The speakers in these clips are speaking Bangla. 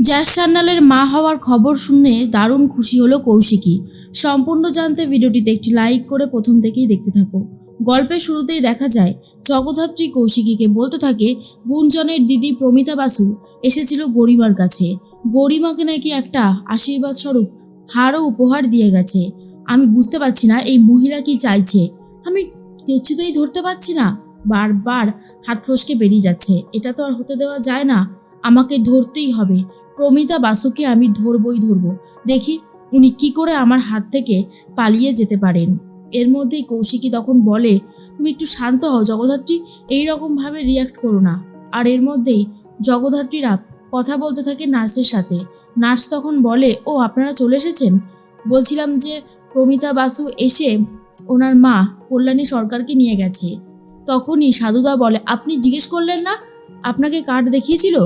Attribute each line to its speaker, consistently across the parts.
Speaker 1: জ্যাস সান্যালের মা হওয়ার খবর শুনে দারুণ খুশি হলো কৌশিকী। সম্পূর্ণ জানতে ভিডিওটিতে একটি লাইক করে প্রথম থেকেই দেখতে থাকো। গল্পের শুরুতেই দেখা যায় জগদ্ধাত্রী কৌশিকীকে বলতে থাকে, গুঞ্জনের দিদি প্রমিতা বাসু এসেছিল গরিমার কাছে। গরিমাকে নাকি একটা আশীর্বাদ স্বরূপ হারও উপহার দিয়ে গেছে। আমি বুঝতে পারছি না, এই মহিলা কি চাইছে? আমি কিছুতেই ধরতে পারছি না। বারবার হাত ফসকে বেরিয়ে যাচ্ছে। এটা তো আর হতে দেওয়া যায় না। আমাকে ধরতেই হবে। প্রমিতা বাসুকে আমি ধরবই ধরবো। দেখি উনি কি করে আমার হাত থেকে পালিয়ে যেতে পারেন। এর মধ্যেই কৌশিকী তখন বলে, তুমি একটু শান্ত হও জগদ্ধাত্রী এইরকমভাবে রিয়াক্ট করো না। আর এর মধ্যেই জগদ্ধাত্রীরা কথা বলতে থাকে নার্সের সাথে। নার্স তখন বলে, ও, আপনারা চলে এসেছেন? বলছিলাম যে, প্রমিতা বাসু এসে ওনার মা কল্যাণী সরকারকে নিয়ে গেছে। তখনই সাধুদা বলে, আপনি জিজ্ঞেস করলেন না? আপনাকে কার্ড দেখিয়েছিল?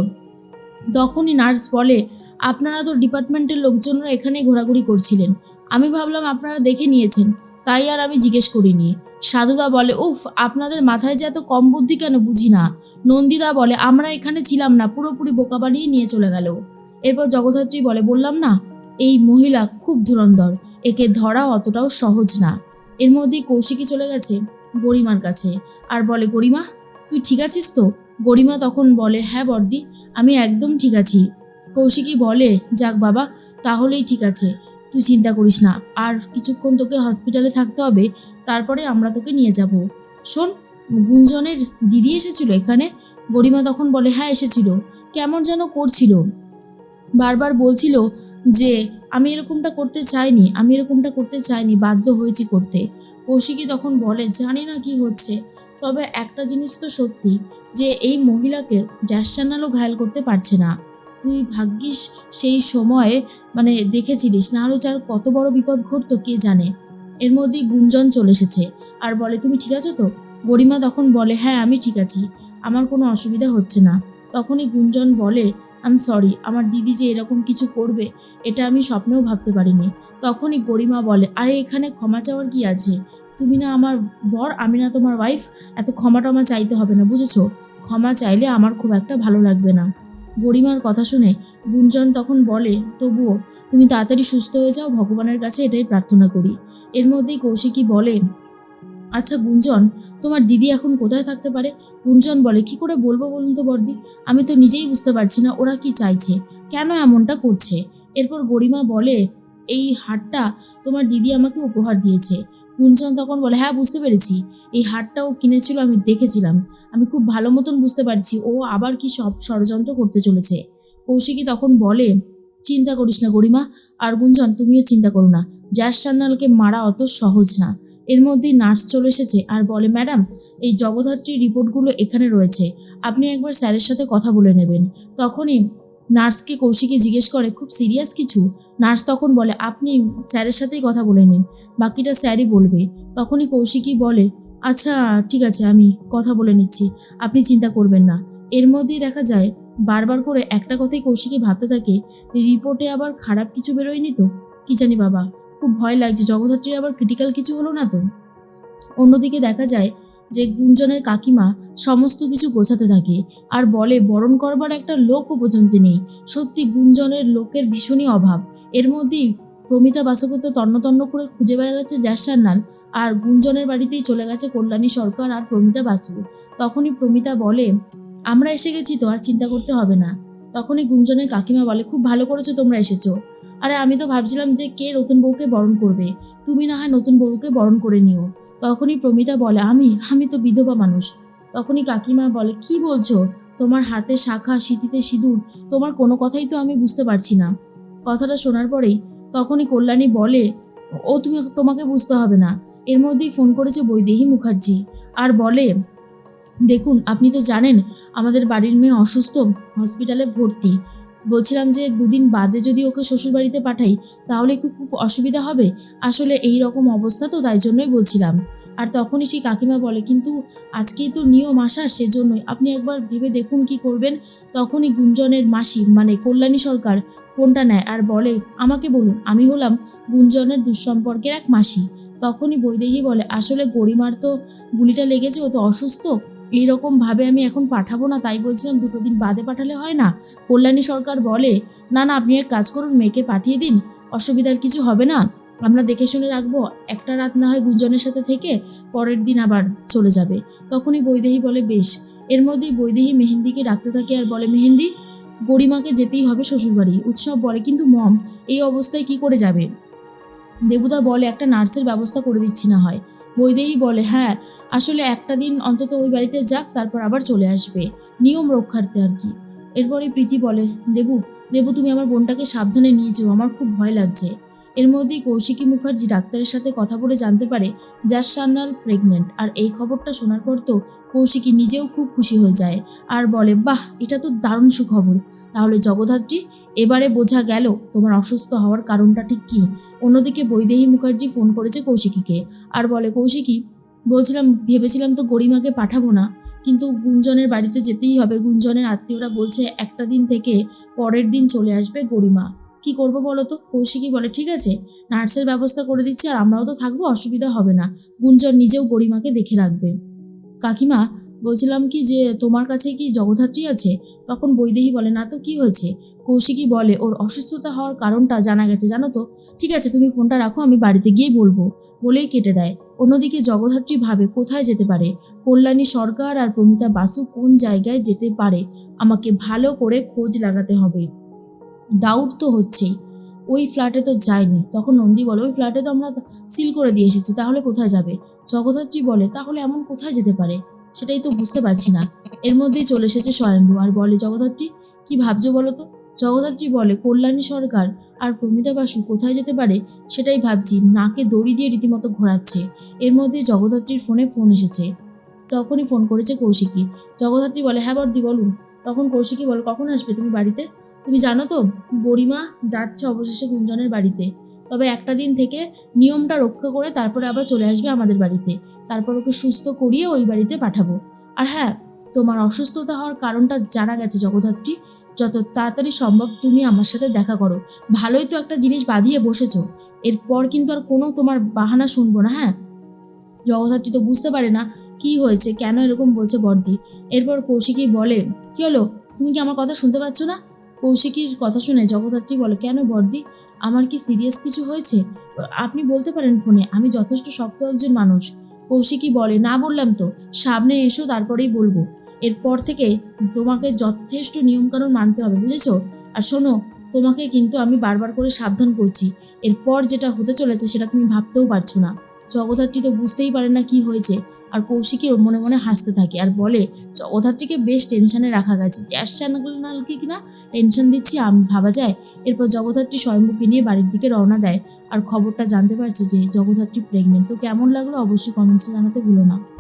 Speaker 1: তখনই নার্স বলে, আপনারা তো ডিপার্টমেন্টের লোকজনরা এখানে ঘোরাঘুরি করছিলেন। আমি ভাবলাম আপনারা দেখে নিয়েছেন, তাই আর আমি জিজ্ঞেস করিনি। সাধুদা বলে, উফ, আপনাদের মাথায় যে এত কম বুদ্ধি কেন, বুঝি না। নন্দিদা বলে, আমরা এখানে ছিলাম না, পুরোপুরি বোকা বানিয়ে নিয়ে চলে গেল। এরপর জগদ্ধাত্রী বলে, বললাম না, এই মহিলা খুব ধুরন্ধর, একে ধরা অতটাও সহজ না। এর মধ্যেই কৌশিকী চলে গেছে গরিমার কাছে। আর বলে, গরিমা, তুই ঠিক আছিস তো? গরিমা তখন বলে হ্যাঁ বর্দি আমি একদম ঠিক আছি। কৌশিকী বলে, যাক বাবা, তাহলেই ঠিক আছে। তুই চিন্তা করিস না। আর কিছুক্ষণ তোকে হসপিটালে থাকতে হবে, তারপরে আমরা তোকে নিয়ে যাব। শোন, গুঞ্জনের দিদি এসেছিল এখানে। গরিমা তখন বলে হ্যাঁ এসেছিল। কেমন যেন করছিল। বারবার বলছিল যে, আমি এরকমটা করতে চাইনি, আমি এরকমটা করতে চাইনি, বাধ্য হয়েছি করতে। কৌশিকী তখন বলে, জানি না কি হচ্ছে। তবে একটা জিনিস তো সত্যি, যে এই মহিলাকে জ্যাসানালও ঘায়ল করতে পারছে না। তুই ভাগ্যিস সেই সময়ে মানে দেখেছিলিস, না আরও যার কত বড় বিপদ ঘটতো কে জানে। এর মধ্যেই গুঞ্জন চলে এসেছে। আর বলে, তুমি ঠিক আছো তো? গরিমা তখন বলে হ্যাঁ আমি ঠিক আছি। আমার কোনো অসুবিধা হচ্ছে না। তখনই গুঞ্জন বলে আম সরি আমার দিদি যে এরকম কিছু করবে, এটা আমি স্বপ্নেও ভাবতে পারিনি। তখনই গরিমা বলে, আরে, এখানে ক্ষমা চাওয়ার কি আছে? তুমি না আমার বর, আমি না তোমার ওয়াইফ এত ক্ষমা টমা চাইতে হবে না, বুঝেছ? ক্ষমা চাইলে আমার খুব একটা ভালো লাগবে না। গরিমার কথা শুনে গুঞ্জন তখন বলে, তবুও তুমি তাড়াতাড়ি সুস্থ হয়ে যাও, ভগবানের কাছে এটাই প্রার্থনা করি। এর মধ্যেই কৌশিকী বলে আচ্ছা গুঞ্জন, তোমার দিদি এখন কোথায় থাকতে পারে? গুঞ্জন বলে, কি করে বলব বলুন তো বর্দি? আমি তো নিজেই বুঝতে পারছি না, ওরা কি চাইছে? কেন এমনটা করছে? এরপর গরিমা বলে, এই হারটা তোমার দিদি আমাকে উপহার দিয়েছে। গুঞ্জন তখন বলে হ্যাঁ বুঝতে পেরেছি। এই হারটা ও কিনেছিল, আমি দেখেছিলাম। আমি খুব ভালো মতন বুঝতে পারছি। ও আবার কি সব ষড়যন্ত্র করতে চলেছে? কৌশিকী তখন বলে, চিন্তা করিস না গরিমা। আর গুঞ্জন, তুমিও চিন্তা করো না। জ্যাস সান্যালকে মারা অত সহজ না। এর মধ্যেই নার্স চলে এসেছে আর বলে, ম্যাডাম, এই জগদ্ধাত্রীর রিপোর্টগুলো এখানে রয়েছে। আপনি একবার স্যারের সাথে কথা বলে নেবেন। তখনই নার্সকে কৌশিকী জিজ্ঞেস করে, খুব সিরিয়াস কিছু? নার্স তখন বলে, আপনি স্যারের সাথেই কথা বলে নিন, বাকিটা স্যারই বলবে। তখনই কৌশিকী বলে আচ্ছা ঠিক আছে, আমি কথা বলে নিচ্ছি, আপনি চিন্তা করবেন না। এর মধ্যেই দেখা যায়, বারবার করে একটা কথাই কৌশিকী ভাবতে থাকে, রিপোর্টে আবার খারাপ কিছু বেরোয়নি তো? কি জানি বাবা, খুব ভয় লাগছে জগদ্ধাত্রী আবার ক্রিটিক্যাল কিছু হলো না তো? অন্যদিকে দেখা যায় যে গুঞ্জনের কাকিমা সমস্ত কিছু গোছাতে থাকে। আর বলে, বরণ করবার একটা লোকও পর্যন্ত নেই। সত্যি গুঞ্জনের লোকের ভীষণই অভাব। এর মধ্যেই প্রমিতা বাসকে তো তন্ন তন্ন করে খুঁজে বেড়াচ্ছে জ্যাসান্নাল আর গুঞ্জনের বাড়িতেই চলে গেছে কল্যাণী সরকার আর প্রমিতা বাসু। তখনই প্রমিতা বলে, আমরা এসে গেছি তো, আর চিন্তা করতে হবে না। তখনই গুঞ্জনের কাকিমা বলে, খুব ভালো করেছ, তোমরা এসেছ। আরে, আমি তো ভাবছিলাম যে কে নতুন বউকে বরণ করবে। তুমি না হয় নতুন বউকে বরণ করে নিও। তখনই প্রমিতা বলে, আমি আমি তো বিধবা মানুষ। তখনই কাকিমা বলে, কি বলছো? তোমার হাতে শাখা, সিঁথিতে সিঁদুর, তোমার কোনো কথাই তো আমি বুঝতে পারছি না। কথাটা শোনার পরেই তখনই কল্যাণী বলে, ও, তুমি, তোমাকে বুঝতে হবে না। এর মধ্যেই ফোন করেছে বৈদেহী মুখার্জি আর বলে, দেখুন, আপনি তো জানেন আমাদের বাড়ির মেয়ে অসুস্থ, হসপিটালে ভর্তি। বলছিলাম যে দুদিন বাদে যদি ওকে শ্বশুরবাড়িতে পাঠাই, তাহলে কি খুব অসুবিধা হবে? আসলে এই রকম অবস্থা তো, তাই জন্যই বলছিলাম। আর তখনই সেই কাকিমা বলে, কিন্তু আজকেই তো নিয়ম আসার সেজন্যই। আপনি একবার ভেবে দেখুন কি করবেন। তখনই গুঞ্জনের মাসি মানে কল্যাণী সরকার, ফোনটা নেয় আর বলে, আমাকে বলুন, আমি হলাম গুঞ্জনের দুঃসম্পর্কের এক মাসি। তখনই বৈদেহী বলে, আসলে গরিমার তো গুলিটা লেগেছে, ও তো অসুস্থ। এইরকম ভাবে আমি এখন পাঠাবো না, তাই বলছিলাম দুটো দিন বাদে পাঠালে হয় না। কল্যাণী সরকার বলে, না না, আপনি এক কাজ করুন, মেয়েকে পাঠিয়ে দিন, অসুবিধার কিছু হবে না। আমরা দেখে শুনে রাখব, একটা রাত না হয় গুঞ্জনের সাথে থেকে পরের দিন আবার চলে যাবে। তখনই বৈদেহী বলে, বেশ, এর মধ্যেই বৈদেহী মেহেন্দিকে ডাকতে থাকে আর বলে, মেহেন্দি, গরিমাকে যেতেই হবে শ্বশুরবাড়ি। উৎসব বলে, কিন্তু মম, এই অবস্থায় কি করে যাবে? দেবুদা বলে, একটা নার্সের ব্যবস্থা করে দিচ্ছি না হয়। বৈদেহী বলে হ্যাঁ আসলে একটা দিন অন্তত ওই বাড়িতে যাক, তারপর আবার চলে আসবে। নিয়ম রক্ষার্থে আর কি। এরপরে প্রীতি বলে, দেবু দেবু, তুমি আমার বোনটাকে সাবধানে নিয়ে যেও, আমার খুব ভয় লাগছে। এর মধ্যেই কৌশিকী মুখার্জি ডাক্তারের সাথে কথা বলে জানতে পারে, যার সান্নাল প্রেগনেন্ট আর এই খবরটা শোনার পর তো কৌশিকী নিজেও খুব খুশি হয়ে যায় আর বলে, বাহ, এটা তো দারুণ সুখবর। তাহলে জগদ্ধাত্রী, এবারে বোঝা গেল তোমার অসুস্থ হওয়ার কারণটা ঠিক কী? অন্যদিকে বৈদেহী মুখার্জি ফোন করেছে কৌশিকীকে আর বলে, কৌশিকী, বলছিলাম, ভেবেছিলাম তো গরিমাকে পাঠাবো না, কিন্তু গুঞ্জনের বাড়িতে যেতেই হবে। গুঞ্জনের আত্মীয়রা বলছে, একটা দিন থেকে পরের দিন চলে আসবে গরিমা। কি করব বলো তো? কৌশিকী বলে, ঠিক আছে, নার্সের ব্যবস্থা করে দিচ্ছি আর আমরাও তো থাকব, অসুবিধা হবে না। গুঞ্জন নিজেও গরিমাকে দেখে রাখবে। কাকিমা বলছিলাম কি যে, তোমার কাছে কি জগদ্ধাত্রী আছে? তখন বৈদেহী বলে, না তো, কি হয়েছে? কৌশিকী বলে, ওর অসুস্থতা হওয়ার কারণটা জানা গেছে, জানো তো? ঠিক আছে, তুমি ফোনটা রাখো, আমি বাড়িতে গিয়ে বলব। বলেই কেটে দেয়। অন্যদিকে জগদ্ধাত্রী ভাবে, কোথায় যেতে পারে? কল্যাণী সরকার আর প্রমিতা বাসু কোন জায়গায় যেতে পারে? আমাকে ভালো করে খোঁজ লাগাতে হবে। ডাউট তো হচ্ছেই। ওই ফ্ল্যাটে তো যায়নি। তখন নন্দী বলে, ওই ফ্ল্যাটে তো আমরা সিল করে দিয়ে এসেছি, তাহলে কোথায় যাবে? জগদ্ধাত্রী বলে, তাহলে এমন কোথায় যেতে পারে? সেটাই তো বুঝতে পারছি না। এর মধ্যেই চলে এসেছে স্বয়ম্ভু আর বলে, জগদ্ধাত্রী, কি ভাবছ বলো তো? জগদ্ধাত্রী বলে, কল্যাণী সরকার আর প্রমিতা বাসু কোথায় যেতে পারে? সেটাই ভাবছি, নাকে দড়ি দিয়ে রীতিমতো ঘোরাচ্ছে। এর মধ্যে জগদ্ধাত্রীর ফোনে ফোন এসেছে। তখনই ফোন করেছে কৌশিকী। জগদ্ধাত্রী বলে হ্যাঁ বর্দি বলুন। তখন কৌশিকী বলে, কখন আসবে তুমি বাড়িতে? তুমি জানো তো গরিমা যাচ্ছে অবশেষে গুঞ্জনের বাড়িতে। তবে একটা দিন থেকে নিয়মটা রক্ষা করে তারপরে আবার চলে আসবে আমাদের বাড়িতে। তারপর ওকে সুস্থ করিয়ে ওই বাড়িতে পাঠাবো। আর হ্যাঁ তোমার অসুস্থতা হওয়ার কারণটা জানা গেছে জগদ্ধাত্রী। যত তাড়াতাড়ি সম্ভব তুমি আমার সাথে দেখা করো। ভালোই তো একটা জিনিস বাঁধিয়ে বসেছো। এরপর কিন্তু আর কোনো তোমার বাহানা শুনব না হ্যাঁ? জগদ্ধাত্রী তো বুঝতে পারে না কি হয়েছে, কেন এরকম বলছে বর্দি এরপর কৌশিকী বলে, কি হলো? তুমি কি আমার কথা শুনতে পাচ্ছ না? কৌশিকীর কথা শুনে জগদ্ধাত্রী বলে, কেন বর্দি? আমার কি সিরিয়াস কিছু হয়েছে? আপনি বলতে পারেন ফোনে, আমি যথেষ্ট শক্ত একজন মানুষ। কৌশিকী বলে, না বললাম তো, সামনে এসো, তারপরেই বলব। এরপর থেকে তোমাকে যথেষ্ট নিয়মকানুন মানতে হবে, বুঝেছ? আর শোনো, তোমাকে কিন্তু আমি বারবার করে সাবধান করছি। এরপর যেটা হতে চলেছে, সেটা তুমি ভাবতেও পারছ না। জগদ্ধাত্রী তো বুঝতেই পারে না কি হয়েছে। আর কৌশিকের মনে মনে হাসতে থাকে আর বলে জগদ্ধাত্রীকে বেশ টেনশনে রাখা গেছে। জ্যাস চ্যানেলকে কিনা টেনশন দিচ্ছি, আমি, ভাবা যায়। এরপর জগদ্ধাত্রী স্বয়ম্ভুকে নিয়ে বাড়ির দিকে রওনা দেয়। আর খবরটা জানতে পারছে যে জগদ্ধাত্রী প্রেগনেন্ট তো কেমন লাগল অবশ্যই কমেন্টসে জানাতে ভুলো না।